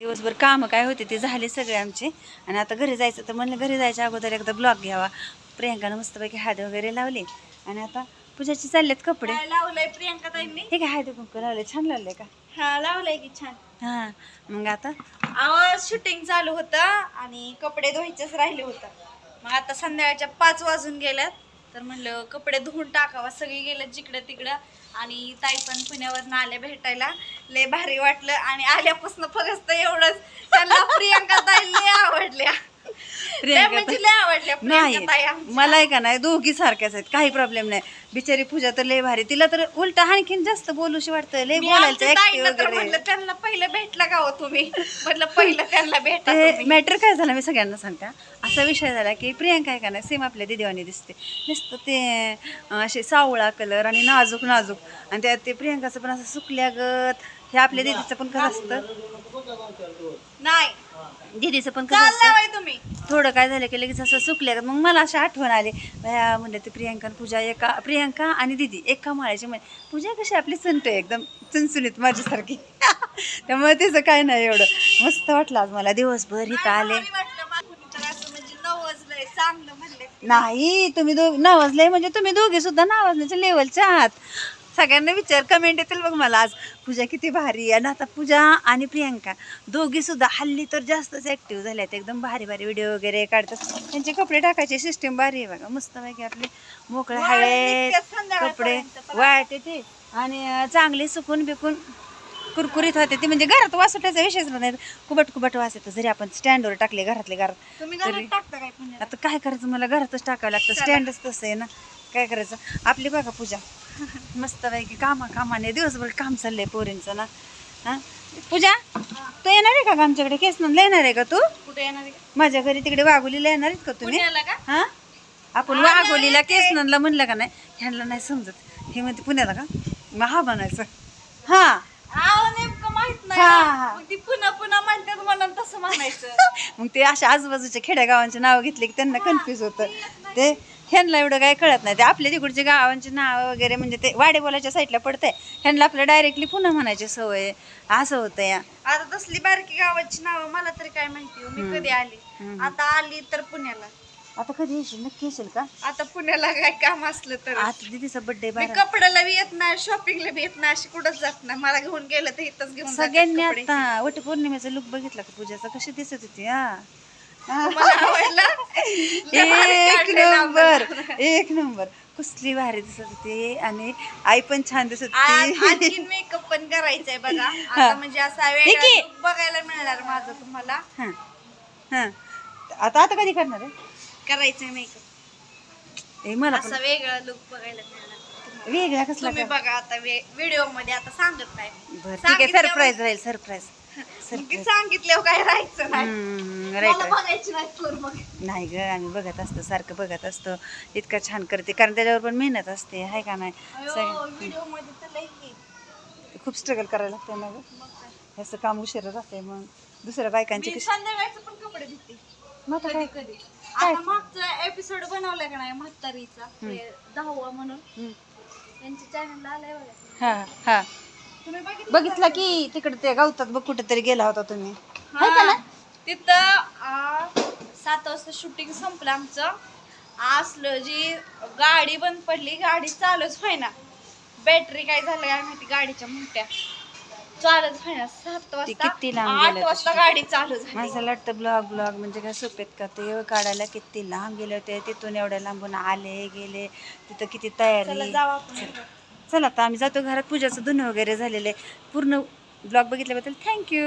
दिवसभर कामं काय होते ते झाले सगळे आमचे. आणि आता घरी जायचं तर म्हणलं घरी जायच्या अगोदर एकदा ब्लॉग घ्यावा. प्रियंकानं मस्तपैकी हात वगैरे लावले. आणि आता पूजाचे चाललेत कपडे. लावलंय प्रियंका ताईंनी. हे काय हात कुंकू लावले? छान लावले का? हा लावलंय की छान. हां मग आता? आवाज शूटिंग चालू होतं आणि कपडे धुवायचेच राहिले होतं. मग आता संध्याकाळच्या पाच वाजून गेल्यात. तर म्हणलं कपडे धुवून टाकावा. सगळी गेलं जिकडं तिकडं. आणि ताई पण पुण्यावर आल्या भेटायला. लय भारी वाटलं. आणि आल्यापासून फक्त एवढंच. त्यांना प्रियंका ताई लय आवडल्या. म्हणजे नाही. आमच्या. मला आहे का नाही दोघी सारख्याच आहेत. काही प्रॉब्लेम नाही. बिचारी पूजा तर लय भारी. तिला तर उलट आणखीन जास्त बोलूशी वाटतं लय बोलायचं त्यांना पहिलं भेटला का हो तुम्ही? म्हटलं पहिलं त्यांना भेटा. मॅटर काय झालं मी सगळ्यांना सांगते. असा विषय झाला की प्रियंका आहे का नाही सेम आपल्या दिदेवानी दिसते. नुसतं ते असे सावळा कलर आणि नाजूक नाजूक. आणि त्यात ते प्रियंकाचं पण असं सुकल्यागत हे आपल्या दिदीचं पण कसं असतं. नाही. दिदीचं पण कसं असतं. थोडं काय झालं की लगेच असं सुकल्या मग मला अशी आठवण आली. भया म्हणलं ते प्रियंका आणि पूजा एका प्रियंका आणि दिदी एका माळ्याची म्हणजे पूजा कशी आपली संट आहे एकदम चुनचुनीत माझ्यासारखी. त्यामुळे तिचं काय नाही एवढं. मस्त वाटलं आज मला. दिवसभर इथं आले. तर म्हणजे नाही तुम्ही दोघ नावाजले म्हणजे तुम्ही दोघे सुद्धा नावाजण्याच्या लेवलच्या आहात. सगळ्यांना विचार. कमेंट येतील बघ मला आज. पूजा किती भारी आहे. आणि आता पूजा आणि प्रियंका. दोघी सुद्धा हल्ली तर जास्तच ऍक्टिव्ह झाल्यात. एकदम भारी भारी व्हिडिओ वगैरे काढतात. त्यांचे कपडे टाकायची. सिस्टीम भारी आहे बघा. मस्त पैकी आपले मोकळे हळे. कपडे वाळते ते आणि चांगले सुकून बिकून कुरकुरीत होते ते म्हणजे घरात वासुटाचा विषयच नाही. कुबट कुबट वास येतो. जरी आपण स्टँडवर टाकले घरातले घरात आता काय करायचं? मला घरातच टाकावं लागतं. स्टँडच तसं आहे ना. काय करायचं? आपली बघा पूजा. मस्त पैकी कामा कामाने दिवसभर काम चाललंय पोरींचं ना. हा? पूजा तू येणार आहे का आमच्याकडे? केस नंदला येणार आहे का तू? कुठे येणार आहे? माझ्या घरी तिकडे वाघोलीला येणार आहेत का तुम्ही? पुण्याला का? हा? आपण वाघोलीला केस नंदला म्हणलं का नाही? ह्यांना नाही समजत. हे म्हणते पुण्याला का? मग हा म्हणायचं हा. नेमकं माहीत नाही. हा, ना. मग ती पुन्हा पुन्हा म्हणतात म्हणून तसं म्हणायचं. मग ते अशा आजूबाजूच्या खेड्यागावांचे नाव घेतले की त्यांना कन्फ्युज होतं. ते ह्यांना एवढं काय कळत नाही. ते आपल्या तिकडचे गावांचे नाव वगैरे म्हणजे ते वाडे बोलायच्या साईडला पडतंय. ह्यांना आपलं डायरेक्टली पुन्हा म्हणायची सवय. असं होतं या आता तसली बारकी गावाची नावं मला तरी काय माहिती हो. मी कधी आली. आता आली तर पुण्याला. आता कधी येशील? नक्की येशील का? आता पुण्याला काय काम असलं तर. आता दिदीचा बड्डे मी बारा. कपड्याला बी येत नाही शॉपिंगला बी येत नाही अशी कुठंच जात नाही. मला घेऊन गेलं तर इथंच घेऊन सगळ्यांनी. आता वट पौर्णिमेचा लुक बघितला का? पूजाचा? कशी दिसत होती हा. मला एक नंबर. एक नंबर. कसली भारी दिसत होती आणि आई पण छान दिसत होती. मेकअप पण करायचंय बघा. आता म्हणजे असा look बघायला मिळणार माझं तुम्हाला. हा. हा. आता आता कधी करणार आहे? करायचंय मेकअप मला असा वेगळा लुक बघायला मिळणार. वेगळा कसला बघा आता व्हिडिओमध्ये आता सांगत नाही. ठीक आहे सरप्राईज राहील सरप्राईज ती सांगितल्यावर काय राहायचं नाही. राईट मला बघायची नाही तर मग. नाही ग आम्ही बघत असतो सारखं बघत असतो. इतकं छान करते कारण त्याच्यावर पण मेहनत असते आहे का नाही? सगळं. व्हिडिओमध्ये तर लई आहे. खूप स्ट्रगल करायला लागतं ना ग. मग काय. ह्याचं काम उशिरा जाते मग. दुसऱ्या बायकांची मी कशी संध्याकाळचं पण कपडे धुते. मग आता कधी काय? कधी आता मागचा एपिसोड बनवलाय का नाही म्हातारीचा ते दहावा म्हणून. हम्म. त्यांच्या चॅनलला आलाय बघा. हा हा. तुम्ही बघितलं बघितला की तिकडे ते गावतात बघ कुठेतरी गेला होता तुम्ही. हा. तिथं आ, सात वाजता शूटिंग संपलं आमचं. असलं जी गाडी बंद पडली गाडी चालूच व्हायना बॅटरी काय झालं काय माहिती गाडीच्या मोठ्या. चालूच व्हायना सात वाजता किती लांब आठ गेलं वाजता गाडी चालू झाली. माझं वाटतं ब्लॉग ब्लॉग म्हणजे काय सोपेत का? ते काढायला किती लांब गेले होते. तिथून एवढ्या लांबून आले गेले. तिथं किती चला तयारी? जाऊ आपण. चला आता आम्ही जातो घरात. पूजाचं धुणं वगैरे झालेलं आहे. पूर्ण ब्लॉग बघितल्याबद्दल थँक्यू.